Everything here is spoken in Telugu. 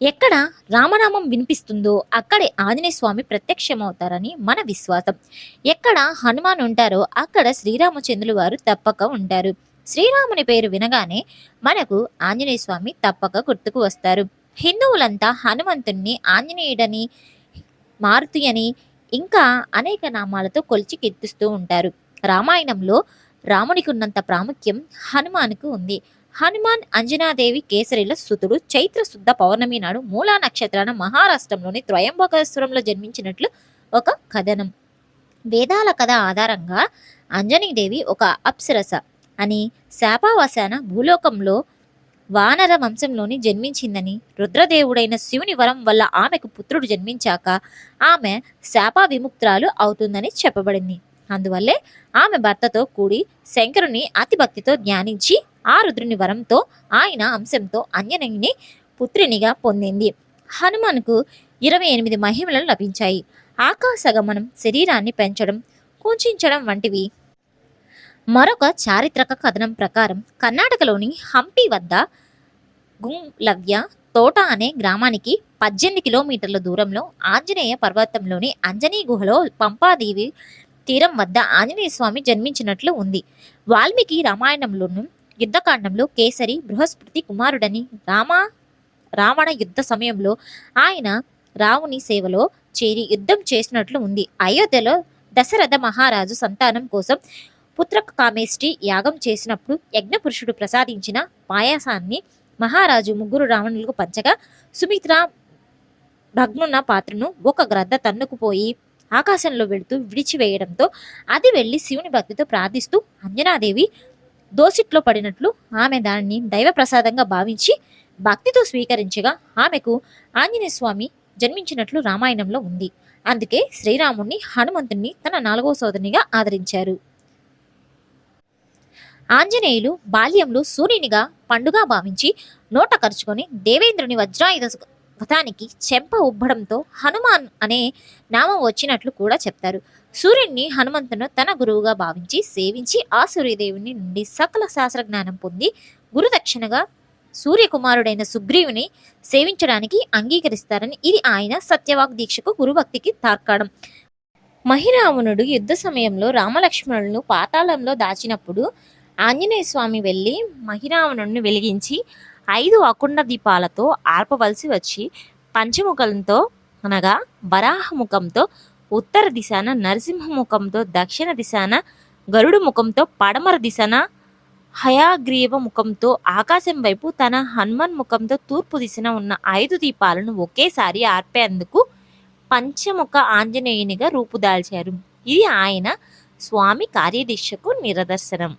ఎక్కడ రామనామం వినిపిస్తుందో అక్కడే ఆంజనేయ స్వామి ప్రత్యక్షమవుతారని మన విశ్వాసం. ఎక్కడ హనుమాన్ ఉంటారో అక్కడ శ్రీరామచంద్రులు వారు తప్పక ఉంటారు. శ్రీరాముని పేరు వినగానే మనకు ఆంజనేయ స్వామి తప్పక గుర్తుకు వస్తారు. హిందువులంతా హనుమంతుణ్ణి ఆంజనేయుడని మారుతి అని ఇంకా అనేక నామాలతో కొలిచి కీర్తిస్తూ ఉంటారు. రామాయణంలో రామునికి ఉన్నంత ప్రాముఖ్యం హనుమాన్కు ఉంది. హనుమాన్ అంజనాదేవి కేసరిల సుతుడు చైత్ర శుద్ధ పౌర్ణమి నాడు మూలా నక్షత్రాన మహారాష్ట్రంలోని త్రయంబకేశ్వరంలో జన్మించినట్లు ఒక కథనం. వేదాల కథ ఆధారంగా అంజనీదేవి ఒక అప్సరస అని శాపావశాన భూలోకంలో వానర వంశంలోని జన్మించిందని రుద్రదేవుడైన శివుని వరం వల్ల ఆమెకు పుత్రుడు జన్మించాక ఆమె శాప విముక్తురాలు అవుతుందని చెప్పబడింది. అందువల్లే ఆమె భర్తతో కూడి శంకరుని అతిభక్తితో ధ్యానించి ఆ రుద్రుని వరంతో ఆయన అంశంతో అంజనేయుని పుత్రినిగా పొందింది. హనుమాన్కు ఇరవై ఎనిమిది మహిమలు లభించాయి. ఆకాశగమనం శరీరాన్ని పెంచడం కుంచించడం వంటివి. మరొక చారిత్రక కథనం ప్రకారం కర్ణాటకలోని హంపి వద్ద గుంలవ్య తోట అనే గ్రామానికి పద్దెనిమిది కిలోమీటర్ల దూరంలో ఆంజనేయ పర్వతంలోని అంజనీ గుహలో పంపాదేవి తీరం వద్ద ఆంజనేయ స్వామి జన్మించినట్లు ఉంది. వాల్మీకి రామాయణంలోను యుద్ధకాండంలో కేసరి బృహస్పతి కుమారుడని రామ రావణ యుద్ధ సమయంలో ఆయన రావుని సేవలో చేరి యుద్ధం చేసినట్లు ఉంది. అయోధ్యలో దశరథ మహారాజు సంతానం కోసం పుత్ర కామేష్టి యాగం చేసినప్పుడు యజ్ఞపురుషుడు ప్రసాదించిన పాయాసాన్ని మహారాజు ముగ్గురు రావణులకు పంచగా సుమిత్ర భగ్నున్న పాత్రను ఒక గ్రద్ద తన్నుకుపోయి ఆకాశంలో వెళుతూ విడిచివేయడంతో అది వెళ్ళి శివుని భక్తితో ప్రార్థిస్తూ అంజనాదేవి దోసిట్లో పడినట్లు ఆమె దానిని దైవ ప్రసాదంగా భావించి భక్తితో స్వీకరించగా ఆమెకు ఆంజనేయ స్వామి జన్మించినట్లు రామాయణంలో ఉంది. అందుకే శ్రీరాముణ్ణి హనుమంతుణ్ణి తన నాలుగో సోదరునిగా ఆదరించారు. ఆంజనేయులు బాల్యంలో సూర్యునిగా పండుగ భావించి నోట ఖర్చుకొని దేవేంద్రుని వజ్రాయుధ వధానికి చెంప ఉబ్బడంతో హనుమాన్ అనే నామం వచ్చినట్లు కూడా చెప్తారు. సూర్యుడిని హనుమంతును తన గురువుగా భావించి సేవించి ఆ సూర్యదేవుని నుండి సకల శాస్త్ర జ్ఞానం పొంది గురుదక్షిణగా సూర్యకుమారుడైన సుగ్రీవుని సేవించడానికి అంగీకరిస్తారని ఇది ఆయన సత్యవాక్ దీక్షకు గురుభక్తికి తార్కాడం మహిరావణుడు యుద్ధ సమయంలో రామలక్ష్మణులను పాతాళంలో దాచినప్పుడు ఆంజనేయ స్వామి వెళ్ళి మహిరావణుడిని వెలిగించి ఐదు అకుండ దీపాలతో ఆర్పవలసి వచ్చి పంచముఖంతో అనగా వరాహముఖంతో ఉత్తర దిశాన నరసింహముఖంతో దక్షిణ దిశాన గరుడు ముఖంతో పడమర దిశన హయాగ్రీవ ముఖంతో ఆకాశం వైపు తన హనుమన్ ముఖంతో తూర్పు దిశన ఉన్న ఐదు దీపాలను ఒకేసారి ఆర్పేందుకు పంచముఖ ఆంజనేయునిగా రూపుదాల్చారు. ఇది ఆయన స్వామి కార్యదీక్షకు నిరదర్శనం